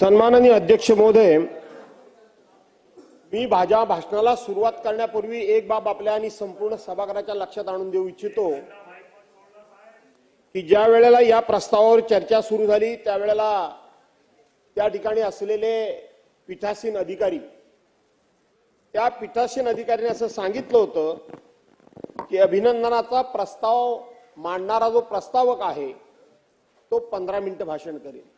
सन्माननीय अध्यक्ष महोदय मी माझ्या भाषणाला सुरुवात करण्यापूर्वी एक बाब आपल्या आणि संपूर्ण सभागृहाच्या लक्षात आणून देऊ इच्छितो की ज्या वेळेला या प्रस्तावावर चर्चा सुरू झाली त्यावेळेला त्या ठिकाणी असलेले पीठासीन अधिकारी त्या पीठासीन अधिकाऱ्याने असं सांगितलं होतं की अभिनंदनाचा प्रस्ताव मांडणारा जो प्रस्तावक आहे तो पंधरा मिनिटं भाषण करेल.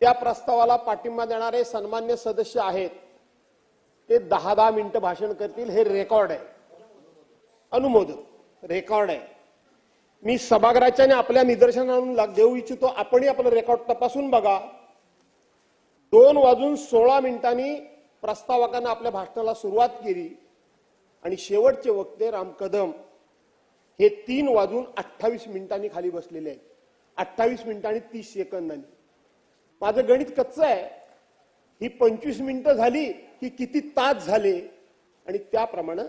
त्या प्रस्तावाला पाठिंबा देणारे सन्मान्य सदस्य आहेत. ते दहा दहा मिनिटं भाषण करतील हे रेकॉर्ड आहे. अनुमोदक रेकॉर्ड आहे. मी सभागृहाच्या आपल्या निदर्शनाला देऊ इच्छितो आपणही आपलं रेकॉर्ड तपासून बघा. दोन वाजून सोळा मिनिटांनी प्रस्तावकांना आपल्या भाषणाला सुरुवात केली. आणि शेवटचे वक्ते राम कदम हे तीन वाजून अठ्ठावीस मिनिटांनी खाली बसलेले आहेत. अठ्ठावीस मिनिटांनी तीस सेकंदांनी. माझं गणित कच्चं आहे. ही पंचवीस मिनिटं झाली की किती तास झाले आणि त्याप्रमाणे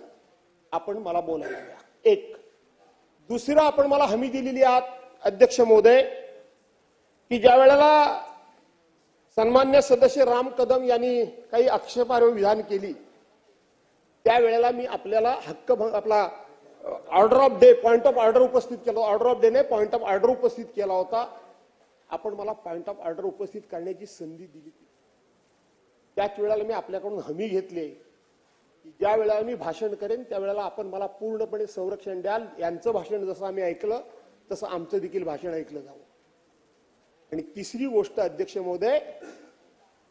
आपण मला बोलायला द्या एक. दुसरं आपण मला हमी दिलेली आहात अध्यक्ष महोदय की ज्या वेळेला सन्मान्य सदस्य राम कदम यांनी काही आक्षेपार्ह विधान केली त्यावेळेला मी आपल्याला हक्क आपला order of day point of order उपस्थित केला ऑर्डर ऑफ डे ने पॉइंट ऑफ ऑर्डर उपस्थित केला होता. आपण मला पॉइंट ऑफ ऑर्डर उपस्थित करण्याची संधी दिली त्याच वेळेला मी आपल्याकडून हमी घेतली. की ज्या वेळेला मी भाषण करेन त्यावेळेला आपण मला पूर्णपणे संरक्षण द्याल. यांचं भाषण जसं आम्ही ऐकलं तसं आमचं देखील भाषण ऐकलं जावं. आणि तिसरी गोष्ट अध्यक्ष महोदय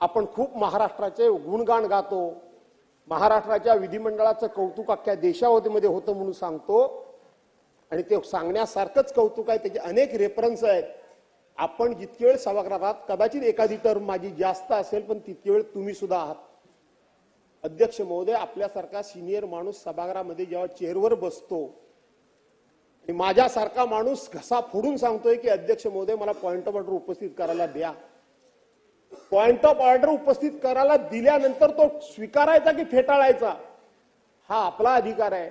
आपण खूप महाराष्ट्राचे गुणगान गातो. महाराष्ट्राच्या विधिमंडळाचं कौतुक अख्ख्या देशावतीमध्ये होतं म्हणून सांगतो. आणि ते सांगण्यासारखंच कौतुक आहे. त्याचे अनेक रेफरन्स आहेत. आपण जितके वेळ सभागृहात कदाचित एखादी टर्म माझी जास्त असेल पण तितके वेळ तुम्ही सुद्धा आहात. अध्यक्ष महोदय आपल्यासारखा सिनियर माणूस सभागृहामध्ये जेव्हा चेअरवर बसतो आणि माझ्यासारखा माणूस घसा फोडून सांगतोय की अध्यक्ष महोदय मला पॉइंट ऑफ ऑर्डर उपस्थित करायला द्या. पॉइंट ऑफ ऑर्डर उपस्थित करायला दिल्यानंतर तो स्वीकारायचा की फेटाळायचा? हा आपला अधिकार आहे.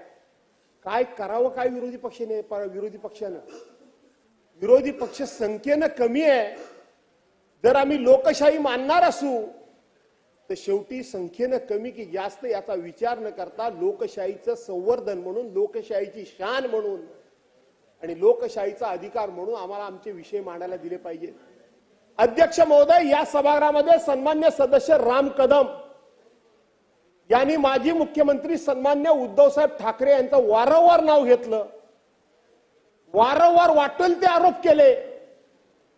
काय करावं काय विरोधी पक्षाने प- विरोधी पक्षानं? विरोधी पक्ष संख्येनं कमी आहे. जर आम्ही लोकशाही मानणार असू तर शेवटी संख्येनं कमी की जास्त याचा विचार न करता लोकशाहीचं संवर्धन म्हणून लोकशाहीची शान म्हणून आणि लोकशाहीचा अधिकार म्हणून आम्हाला आमचे विषय मांडायला दिले पाहिजे. अध्यक्ष महोदय या सभागृहामध्ये सन्मान्य सदस्य राम कदम यांनी माजी मुख्यमंत्री सन्मान्य उद्धवसाहेब ठाकरे यांचं वारंवार नाव घेतलं. वारंवार वाटेल ते आरोप केले.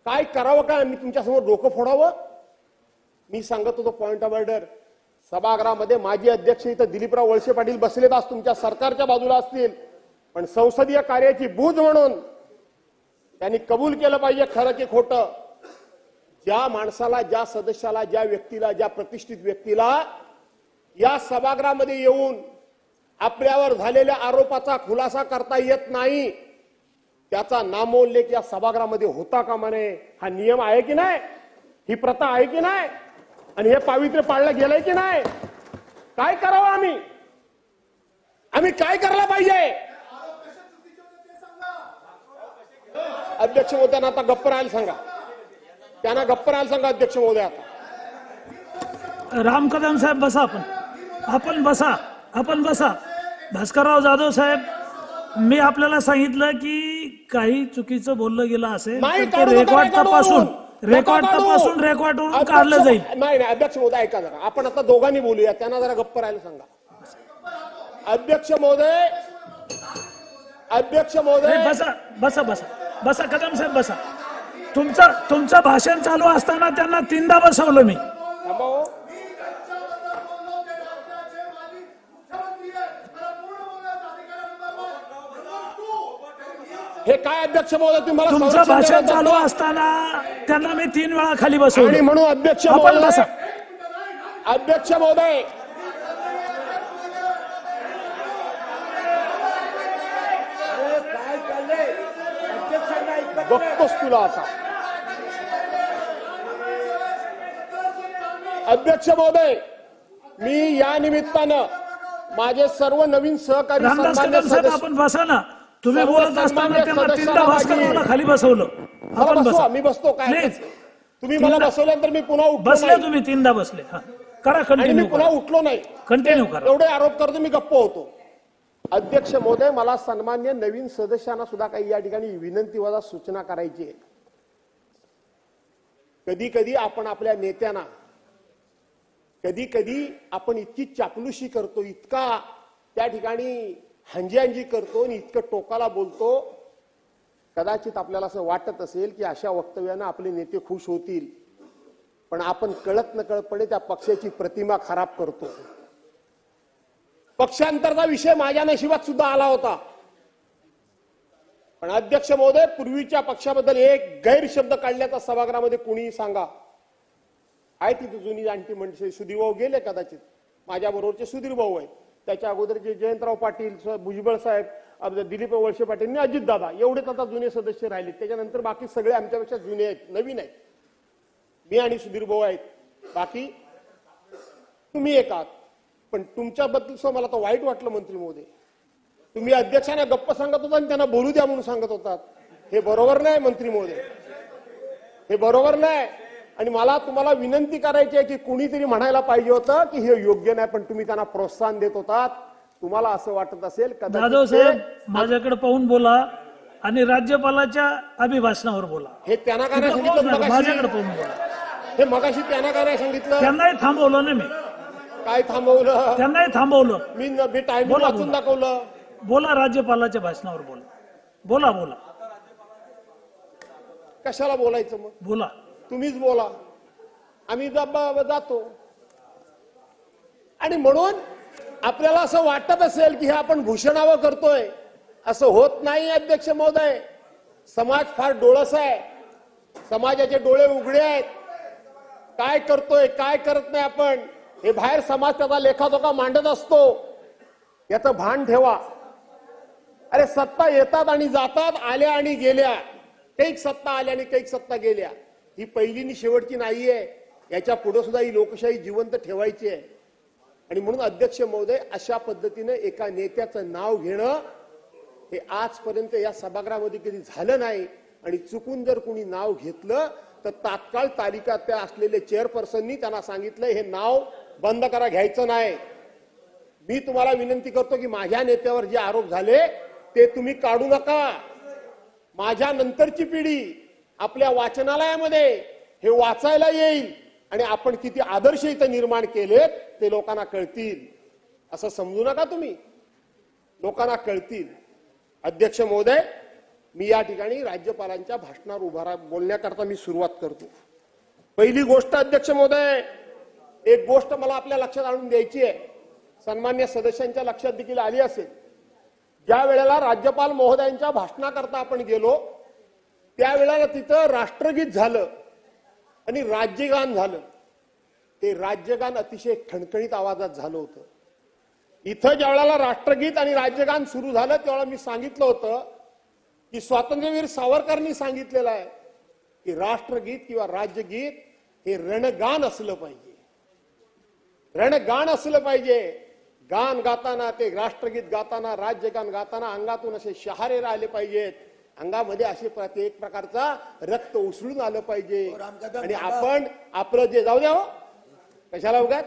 काय करावं काय? मी तुमच्यासमोर डोकं फोडावं? मी सांगत होतो पॉइंट ऑफ ऑर्डर सभागृहामध्ये माजी अध्यक्ष इथं दिलीपराव वळसे पाटील बसलेत आज तुमच्या सरकारच्या बाजूला असतील. पण संसदीय कार्याची बूज म्हणून त्यांनी कबूल केलं पाहिजे खरं की खोटं. ज्या माणसाला ज्या सदस्याला ज्या व्यक्तीला ज्या प्रतिष्ठित व्यक्तीला या सभागृहामध्ये येऊन आपल्यावर झालेल्या आरोपाचा खुलासा करता येत नाही. त्याचा नामोल्लेख या सभागृहामध्ये होता का म्हणे? हा नियम आहे की नाही? ही प्रथा आहे की नाही? आणि हे पावित्र्य पाळलं गेलंय की नाही? काय करावं आम्ही? आम्ही काय करायला पाहिजे? अध्यक्ष महोदयांना आता गप्प राहायला सांगा. त्यांना गप्प राहायला सांगा अध्यक्ष महोदय आता. राम कदम साहेब बसा आपण. आपण बसा. आपण बसा. भास्करराव जाधव साहेब मी आपल्याला सांगितलं की काही चुकीचं बोललं गेलं असेल तर रेकॉर्ड. तपासून रेकॉर्ड. तपासून रेकॉर्डवरून काढलं जाईल. नाही नाही अध्यक्ष महोदय ऐका जरा. आपण आता दोघांनी बोलूया त्यांना जरा गप्प राहायला सांगा. अध्यक्ष महोदय अध्यक्ष महोदय. बसा बसा बसा. बसा कदम साहेब बसा. तुमचं तुमचं भाषण चालू असताना त्यांना तीनदा बसवलं मी. हो. काय अध्यक्ष महोदय तुम्ही मला तुमचं संरक्षण भाषण देण्यात चालू? असताना त्यांना मी तीन वेळा खाली आणि बसवलं म्हणून अध्यक्ष आपण महोदय बसा अध्यक्ष महोदय बघतोस तुला आता अध्यक्ष महोदय मी या निमित्तानं माझे सर्व नवीन सहकारी रामदास सन्मान्य कदम साहेब सदस्य आपण बसा ना तुम्ही बोलत असताना त्यांना तीनदा माझी- खाली बसवलं? आपण बसा मी बसतो काय. तुम्ही मला बसवल्यानंतर मी पुन्हा उठलो बसले तुम्ही तीनदा बसले. करा आणि मी कंटिन्यू पुन्हा उठलो नाही. कंटिन्यू करा. एवढे आरोप करतो मी गप्प होतो. अध्यक्ष महोदय मला सन्मान्य नवीन सदस्यांना सुद्धा काही या ठिकाणी विनंती वजा सूचना करायची आहे. कधी कधी आपण आपल्या नेत्यांना कधी कधी आपण इतकी चापलुशी करतो इतका त्या ठिकाणी हंजी करतो आणि इतकं टोकाला बोलतो कदाचित आपल्याला असं वाटत असेल की अशा वक्तव्यानं आपले नेते खुश होतील पण आपण कळत नकळतपणे त्या पक्षाची प्रतिमा खराब करतो. पक्षांतरचा विषय माझ्या नशिबात सुद्धा आला होता. पण अध्यक्ष महोदय पूर्वीच्या पक्षाबद्दल एक गैरशब्द काढल्याचा सभागृहामध्ये कुणीही सांगा. आहे तिथे जुनी जाणती म्हणजे सुधीर भाऊ गेले कदाचित. माझ्या बरोबरचे सुधीर भाऊ आहेत. त्याच्या अगोदरचे जयंतराव पाटील भुजबळ साहेब दिलीप वळसे पाटील आणि अजितदादा एवढेच आता जुने सदस्य राहिले. त्याच्यानंतर बाकी सगळे आमच्यापेक्षा जुने आहेत नवीन आहेत. मी आणि सुधीर भाऊ आहेत. बाकी तुम्ही एक आहात. पण तुमच्याबद्दल सुद्धा मला तर वाईट वाटलं मंत्री मोदी. तुम्ही अध्यक्षांना गप्प सांगत होता आणि त्यांना बोलू द्या म्हणून सांगत होतात. हे बरोबर नाही मंत्री मोदी. हे बरोबर नाही. आणि मला तुम्हाला विनंती करायची आहे की कुणीतरी म्हणायला पाहिजे होतं की हे योग्य नाही पण तुम्ही त्यांना प्रोत्साहन देत होतात. तुम्हाला असं वाटत असेल जाधव साहेब माझ्याकडे पाहून बोला आणि राज्यपालाच्या अभिभाषणावर बोला. हे त्यांना काय नाही सांगितलं माझ्याकडे पाहून बोला. हे मगाशी त्यांना काय नाही सांगितलं? त्यांनाही थांबवलं ना मी. काय थांबवलं? त्यांनाही थांबवलं. मी मी बोला, वाचून. दाखवलं. बोला राज्यपालाच्या भाषणावर बोला. बोला बोला. कशाला बोलायचं मग? बोला. तुम्हीच बोला. आम्ही जा- जातो. आणि म्हणून आपल्याला असं वाटत असेल की हे आपण भूषणावं करतोय. असं होत नाही अध्यक्ष महोदय. समाज फार डोळस आहे. समाजाचे डोळे उघडे आहेत. काय करतोय काय करत नाही आपण हे बाहेर समाज त्याचा लेखाजोखा मांडत असतो. याचं भान ठेवा. अरे सत्ता येतात आणि जातात आल्या आणि गेल्या. कैक सत्ता आल्या आणि कैक सत्ता गेल्या. ही पहिली आणि शेवटची आहे. याच्यापुढे सुद्धा ही लोकशाही जिवंत ठेवायची आहे. आणि म्हणून अध्यक्ष महोदय अशा पद्धतीने एका नेत्याचं नाव घेणं हे आजपर्यंत या सभागृहामध्ये कधी झालं नाही. आणि चुकून जर कुणी नाव घेतलं तर तात्काळ तालिका त्या असलेले चेअरपर्सननी त्यांना सांगितलं हे नाव बंद करा घ्यायचं नाही. मी तुम्हाला विनंती करतो की माझ्या नेत्यावर जे आरोप झाले ते तुम्ही काढू नका. माझ्या नंतरची पिढी आपल्या वाचनालयामध्ये हे वाचायला येईल आणि आपण किती आदर्श इथं निर्माण केलेत ते लोकांना कळतील. असं समजू नका तुम्ही. लोकांना कळतील. अध्यक्ष महोदय मी या ठिकाणी राज्यपालांच्या भाषणावर उभा राहा बोलण्याकरता मी सुरुवात करतो. पहिली गोष्ट अध्यक्ष महोदय एक गोष्ट मला आपल्या लक्षात आणून द्यायची आहे. सन्मान्य सदस्यांच्या लक्षात देखील आली असेल. ज्या वेळेला राज्यपाल महोदयांच्या भाषणाकरता आपण गेलो त्यावेळेला तिथं राष्ट्रगीत झालं आणि राज्यगान झालं. ते राज्यगान अतिशय खणखणीत आवाजात झालं होतं. इथं ज्या वेळेला राष्ट्रगीत आणि राज्यगान सुरू झालं त्यावेळेला मी सांगितलं होतं की स्वातंत्र्यवीर सावरकरांनी सांगितलेलं आहे की राष्ट्रगीत किंवा राज्यगीत हे रणगान असलं पाहिजे. रणगान असलं पाहिजे. गान गाताना ते राष्ट्रगीत गाताना राज्यगान गाताना अंगातून असे शहारे राहिले पाहिजेत. अंगामध्ये असे एक प्रकारचा रक्त उसळून आलं पाहिजे. आणि आपण आपलं जे जाऊ द्या हो. कशाला उगाच?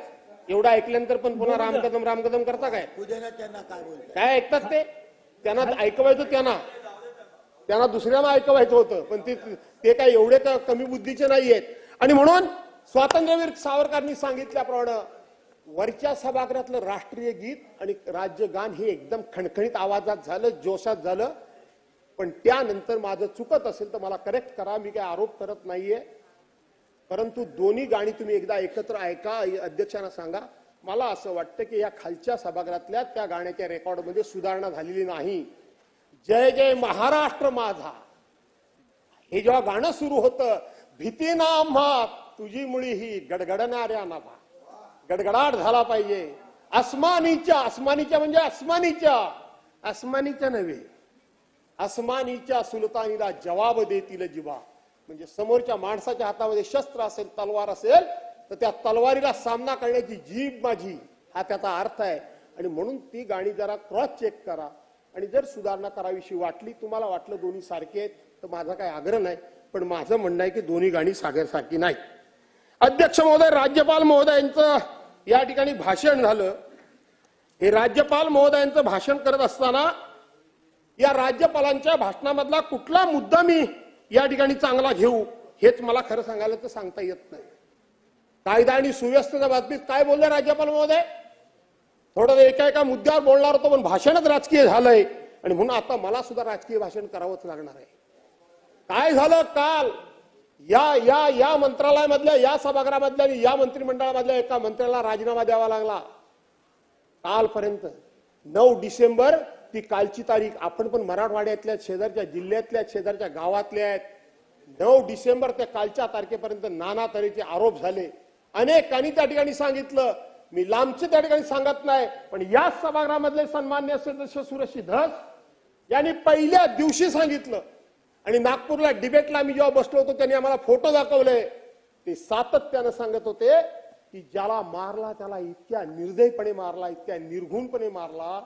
एवढं ऐकल्यानंतर पण पुन्हा रामकदम रामकदम करता काय? काय ऐकतात ते? त्यांना ऐकवायचं त्यांना. त्यांना दुसऱ्यांना ऐकवायचं होतं पण ते ते काय एवढे क- कमी बुद्धीचे नाही आहेत आणि म्हणून स्वातंत्र्यवीर सावरकरांनी सांगितल्याप्रमाणे वरच्या सभागृहातलं राष्ट्रीय गीत आणि राज्यगान हे एकदम खणखणीत आवाजात झालं जोशात झालं. पण त्यानंतर माझं चुकत असेल तर मला करेक्ट करा मी काय आरोप करत नाहीये. परंतु दोन्ही गाणी तुम्ही एकदा एकत्र ऐका अध्यक्षांना सांगा. मला असं वाटतं की या खालच्या सभागृहातल्या त्या गाण्याच्या रेकॉर्डमध्ये सुधारणा झालेली नाही. जय जय महाराष्ट्र माझा. हे जेव्हा गाणं सुरू होतं भीती ना आम्हा तुझी मुळी ही गडगडणाऱ्या नाभा गडगडाट झाला पाहिजे. अस्मानीच्या अस्मानीच्या म्हणजे अस्मानीच्या अस्मानीच्या नव्हे. अस्मानीच्या सुलतानीला जवाब देतील जिवा. म्हणजे समोरच्या माणसाच्या हातामध्ये शस्त्र असेल तलवार असेल तर त्या तलवारीला सामना करण्याची जीभ माझी. हा त्याचा अर्थ आहे. आणि म्हणून ती गाणी जरा क्रॉस चेक करा. आणि जर सुधारणा करावीशी वाटली तुम्हाला वाटलं दोन्ही सारखे आहेत तर माझा काही आग्रह नाही. पण माझं म्हणणं आहे की दोन्ही गाणी सागरसारखी नाही. अध्यक्ष महोदय राज्यपाल महोदयांचं या ठिकाणी भाषण झालं. हे राज्यपाल महोदयांचं भाषण करत असताना या राज्यपालांच्या भाषणामधला कुठला मुद्दा मी या ठिकाणी चांगला घेऊ हेच मला खरं सांगायला तर सांगता येत नाही. कायदा आणि सुव्यवस्थेच्या बाबतीत काय बोलले राज्यपाल महोदय? थोडं एका एका मुद्द्यावर बोलणार होतो पण भाषणच राजकीय झालंय. आणि म्हणून आता मला सुद्धा राजकीय भाषण करावंच लागणार आहे. काय झालं काल? या या या मंत्रालयामधल्या या सभागृहामधल्या आणि या मंत्रिमंडळामधल्या एका मंत्र्याला राजीनामा द्यावा लागला. कालपर्यंत नऊ डिसेंबर ती कालची तारीख. आपण पण मराठवाड्यातल्या शेजारच्या जिल्ह्यातल्या शेजारच्या गावातल्या आहेत. नऊ डिसेंबर ते कालच्या तारखेपर्यंत नाना तऱ्हेचे आरोप झाले. अनेकांनी त्या ठिकाणी सांगितलं. मी लांबचे त्या ठिकाणी सांगत नाही पण याच सभागृहामधले सन्मान्य सदस्य सुरक्षित धस यांनी पहिल्या दिवशी सांगितलं. आणि नागपूरला डिबेटला मी जेव्हा बसलो होतो त्यांनी आम्हाला फोटो दाखवले. ते सातत्यानं सांगत होते की ज्याला मारला त्याला इतक्या निर्दयपणे मारला इतक्या निर्घुणपणे मारला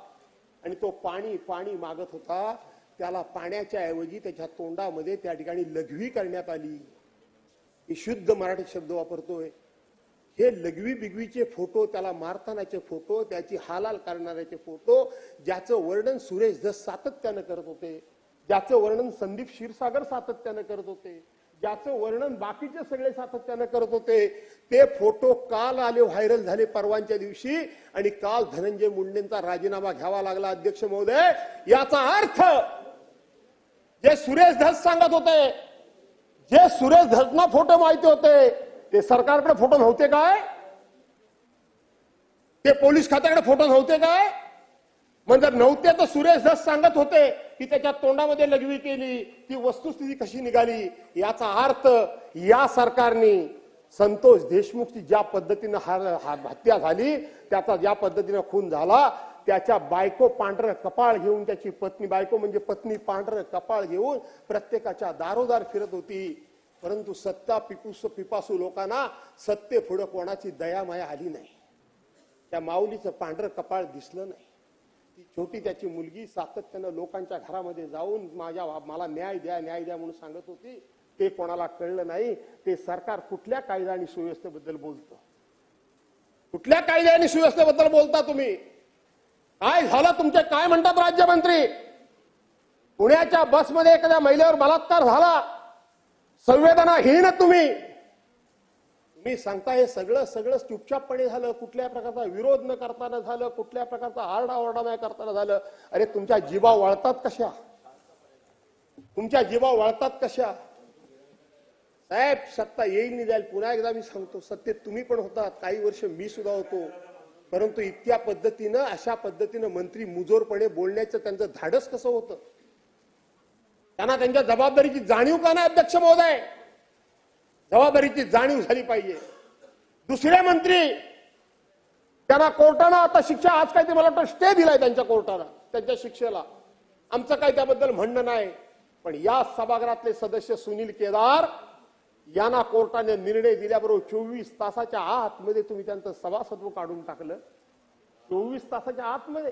आणि तो पाणी पाणी मागत होता. त्याला पाण्याच्या ऐवजी त्याच्या तोंडामध्ये त्या ठिकाणी लघवी करण्यात आली. ही शुद्ध मराठी शब्द वापरतोय. हे लघवी बिगवीचे फोटो त्याला मारतानाचे फोटो त्याची हालाल करणाऱ्याचे फोटो ज्याचं वर्णन सुरेश धस सातत्यानं करत होते. ज्याचं वर्णन संदीप क्षीरसागर सातत्यानं करत होते. ज्याचं वर्णन बाकीचे सगळे सातत्यानं करत होते ते फोटो काल आले व्हायरल झाले परवांच्या दिवशी आणि काल धनंजय मुंडेंचा राजीनामा घ्यावा लागला अध्यक्ष महोदय. याचा अर्थ जे सुरेश धस सांगत होते जे सुरेश धसना फोटो माहिती होते ते सरकारकडे फोटो नव्हते काय? ते पोलीस खात्याकडे फोटो नव्हते काय? मग जर नव्हते तर सुरेश धस सांगत होते की त्याच्या तोंडामध्ये लघवी केली ती वस्तुस्थिती कशी निघाली याचा अर्थ या सरकारने संतोष देशमुखची ज्या पद्धतीनं हत्या झाली त्याचा ज्या पद्धतीनं खून झाला त्याच्या बायको पांढरं कपाळ घेऊन त्याची पत्नी बायको म्हणजे पत्नी पांढरं कपाळ घेऊन प्रत्येकाच्या दारोदार फिरत होती. परंतु सत्ता पिपूस पिपासू लोकांना सत्ते पुढं कोणाची दयामाया आली नाही. त्या माऊलीचं पांढरं कपाळ दिसलं नाही. ती छोटी त्याची मुलगी सातत्यानं लोकांच्या घरामध्ये जाऊन माझ्या मला न्याय द्या न्याय द्या म्हणून सांगत होती. ते कोणाला कळलं नाही. ते सरकार कुठल्या कायदा आणि सुव्यवस्थेबद्दल बोलतं? कुठल्या कायद्या आणि सुव्यवस्थेबद्दल बोलता तुम्ही? काय झालं तुमचे? काय म्हणतात राज्यमंत्री? पुण्याच्या बसमध्ये एखाद्या महिलेवर बलात्कार झाला. संवेदनाहीन तुम्ही. तुम्ही सांगता हे सगळं सगळं चुपचापपणे झालं. कुठल्या प्रकारचा विरोध न करताना झालं कुठल्या प्रकारचा आरडाओरडा नाही करताना झालं. अरे तुमच्या जीवा वळतात कशा? तुमच्या जीवा वळतात कशा? साहेब सत्ता येईल नाही जाईल. पुन्हा एकदा मी सांगतो सत्तेत तुम्ही पण होतात. काही वर्ष मी सुद्धा होतो. परंतु इतक्या पद्धतीनं अशा पद्धतीनं मंत्री मुजोरपणे बोलण्याचं त्यांचं धाडस कसं होतं? त्यांना त्यांच्या जबाबदारीची जाणीव का नाही अध्यक्ष महोदय? जबाबदारीची जाणीव झाली पाहिजे. दुसरे मंत्री त्यांना कोर्टानं आता शिक्षा आज काय ते मला वाटतं स्टे दिलाय त्यांच्या कोर्टानं त्यांच्या शिक्षेला. आमचं काही त्याबद्दल म्हणणं नाही पण या सभागृहातले सदस्य सुनील केदार यांना कोर्टाने निर्णय दिल्याबरोबर चोवीस तासाच्या आतमध्ये तुम्ही त्यांचं सभासत्व काढून टाकलं. चोवीस तासाच्या आतमध्ये.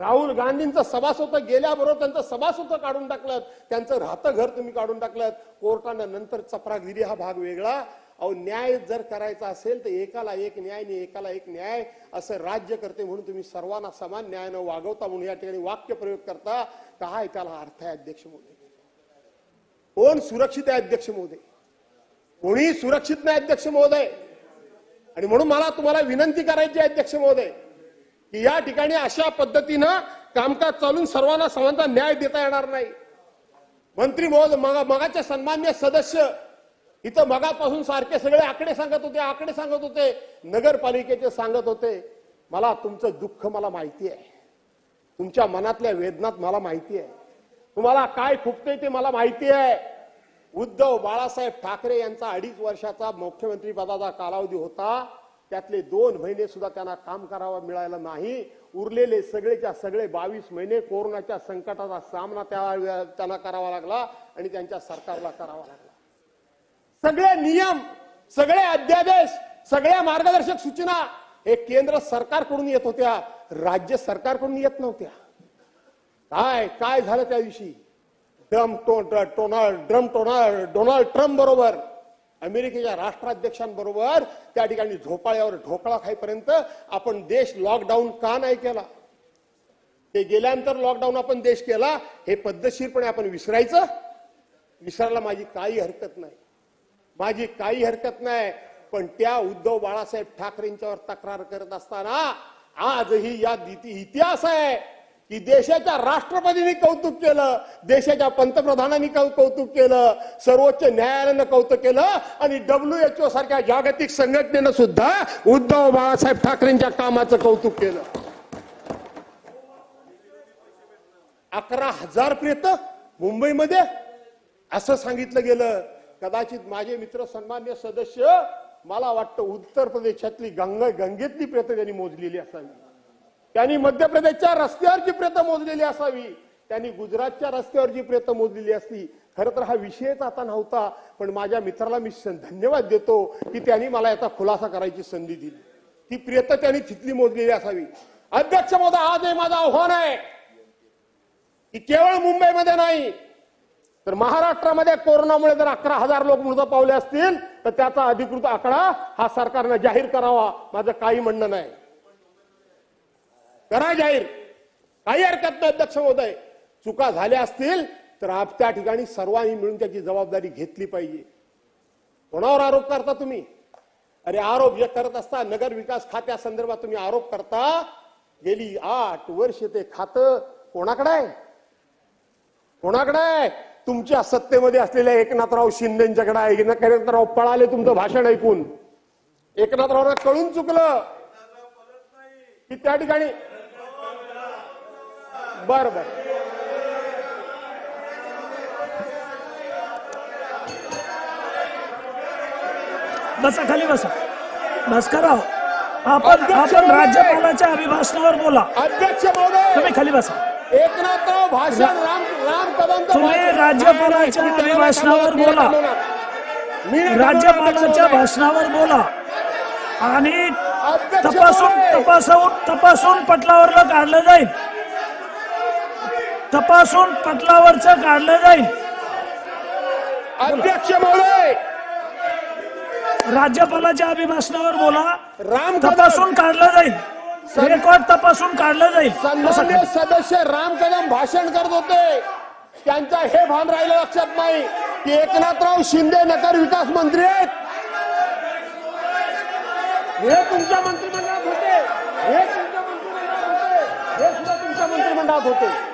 राहुल गांधींचं सभासत्व गेल्याबरोबर त्यांचं सभासत्व काढून टाकलं. त्यांचं राहतं घर तुम्ही काढून टाकलं कोर्टानं नंतर चपरागिरी दिली हा भाग वेगळा. अहो न्याय जर करायचा असेल तर एकाला एक न्याय आणि एकाला एक न्याय असं राज्य करते म्हणून तुम्ही सर्वांना समान न्यायानं वागवता म्हणून या ठिकाणी वाक्य प्रयोग करता. काय त्याला अर्थ आहे अध्यक्ष महोदय? कोण सुरक्षित आहे अध्यक्ष महोदय? कोणी सुरक्षित नाही अध्यक्ष महोदय. आणि म्हणून मला तुम्हाला विनंती करायची अध्यक्ष महोदय. की या ठिकाणी अशा पद्धतीनं कामकाज चालून सर्वांना सर्वांचा न्याय देता येणार नाही. मंत्री महोदय मगा मगाचे सन्मान्य सदस्य इथं मगापासून सारखे सगळे आकडे सांगत होते आकडे सांगत होते नगरपालिकेचे सांगत होते. मला तुमचं दुःख मला माहिती आहे. तुमच्या मनातल्या वेदनात मला माहिती आहे. तुम्हाला काय खुपतंय ते मला माहिती आहे. उद्धव बाळासाहेब ठाकरे यांचा अडीच वर्षाचा मुख्यमंत्री पदाचा कालावधी होता. त्यातले दोन महिने सुद्धा त्यांना काम करावं मिळालं नाही. उरलेले सगळेच्या सगळे बावीस महिने कोरोनाच्या संकटाचा सामना त्या त्यांना करावा लागला आणि त्यांच्या सरकारला करावा लागला. सगळे नियम सगळे अध्यादेश सगळ्या मार्गदर्शक सूचना हे केंद्र सरकारकडून येत होत्या राज्य सरकारकडून येत नव्हत्या. काय काय झालं त्या दिवशी? ड्रम टो टोनाल्ड ड्रम टोनाल्ड डोनाल्ड ट्रम्प बरोबर अमेरिकेच्या राष्ट्राध्यक्षांबरोबर त्या ठिकाणी झोपाळ्यावर ढोकळा खाईपर्यंत आपण देश लॉकडाऊन का नाही केला? ते गेल्यानंतर लॉकडाऊन आपण देश केला हे पद्धतशीरपणे आपण विसरायचं? विसरायला माझी काही हरकत नाही. माझी काही हरकत नाही पण त्या उद्धव बाळासाहेब ठाकरेंच्यावर तक्रार करत असताना आजही या इतिहास आहे. की देशाच्या राष्ट्रपतींनी कौतुक केलं देशाच्या पंतप्रधानांनी कौतुक केलं सर्वोच्च न्यायालयानं कौतुक केलं आणि डब्ल्यूएचओ सारख्या जागतिक संघटनेनं सुद्धा उद्धव बाळासाहेब ठाकरेंच्या कामाचं कौतुक केलं. अकरा हजार प्रेत मुंबईमध्ये. असं सांगितलं गेलं. कदाचित माझे मित्र सन्मान्य सदस्य मला वाटतं उत्तर प्रदेशातली गंगा गंगेतली प्रेत त्यांनी मोजलेली असावी. त्यांनी मध्य प्रदेशच्या रस्त्यावरची प्रेत मोजलेली असावी त्यांनी गुजरातच्या रस्त्यावरची प्रेत मोजलेली असती खरं तर हा विषयच आता नव्हता. पण माझ्या मित्राला मी धन्यवाद देतो की त्यांनी मला याचा खुलासा करायची संधी दिली. ती प्रेत त्यांनी तिथली मोजलेली असावी. अध्यक्ष महोदय आज हे माझं आव्हान आहे की केवळ मुंबईमध्ये नाही तर महाराष्ट्रामध्ये कोरोनामुळे जर अकरा हजार लोक मृत पावले असतील तर त्याचा अधिकृत आकडा हा सरकारनं जाहीर करावा. माझं काही म्हणणं नाही. करा जाहीर. काही हरकत नाही अध्यक्ष महोदय. चुका झाल्या असतील तर आप त्या ठिकाणी सर्वांनी मिळून त्याची जबाबदारी घेतली पाहिजे. कोणावर आरोप करता तुम्ही? अरे आरोप जे करत असता नगर विकास खात्यासंदर्भात तुम्ही आरोप करता गेली आठ वर्ष ते खातं कोणाकडे आहे? कोणाकडे आहे? तुमच्या सत्तेमध्ये असलेल्या एकनाथराव शिंदेच्याकडे आहे. एकनाथराव पळाले तुमचं भाषण ऐकून. एकनाथरावला कळून चुकलं. की त्या ठिकाणी बर बर बसा खाली बसा. भास्करराव आपण आपण राज्यपालाच्या अभिभाषणावर बोला. अध्यक्ष महोदय! तुम्ही खाली बसा. एकनाथराव भाषण राम राम कदम तुम्ही राज्यपालाच्या अभिभाषणावर बोला. राज्यपालाच्या भाषणावर बोला. आणि तपासून तपासून तपासून पटलावरलं काढलं जाईल. तपासून पटलावरचं काढलं जाईल. अध्यक्ष महोदय! राज्यपालाच्या अभिभाषणावर बोला. राम तपासून काढलं जाईल. रेकॉर्ड तपासून काढलं जाईल. सदस्य राम कदम भाषण करत होते. त्यांचा हे भान राहिलं लक्षात नाही की एकनाथराव शिंदे नगर विकास मंत्री आहेत. हे तुमच्या मंत्रिमंडळात होते. हे तुमच्या मंत्रिमंडळात होते. हे सुद्धा तुमच्या मंत्रिमंडळात होते.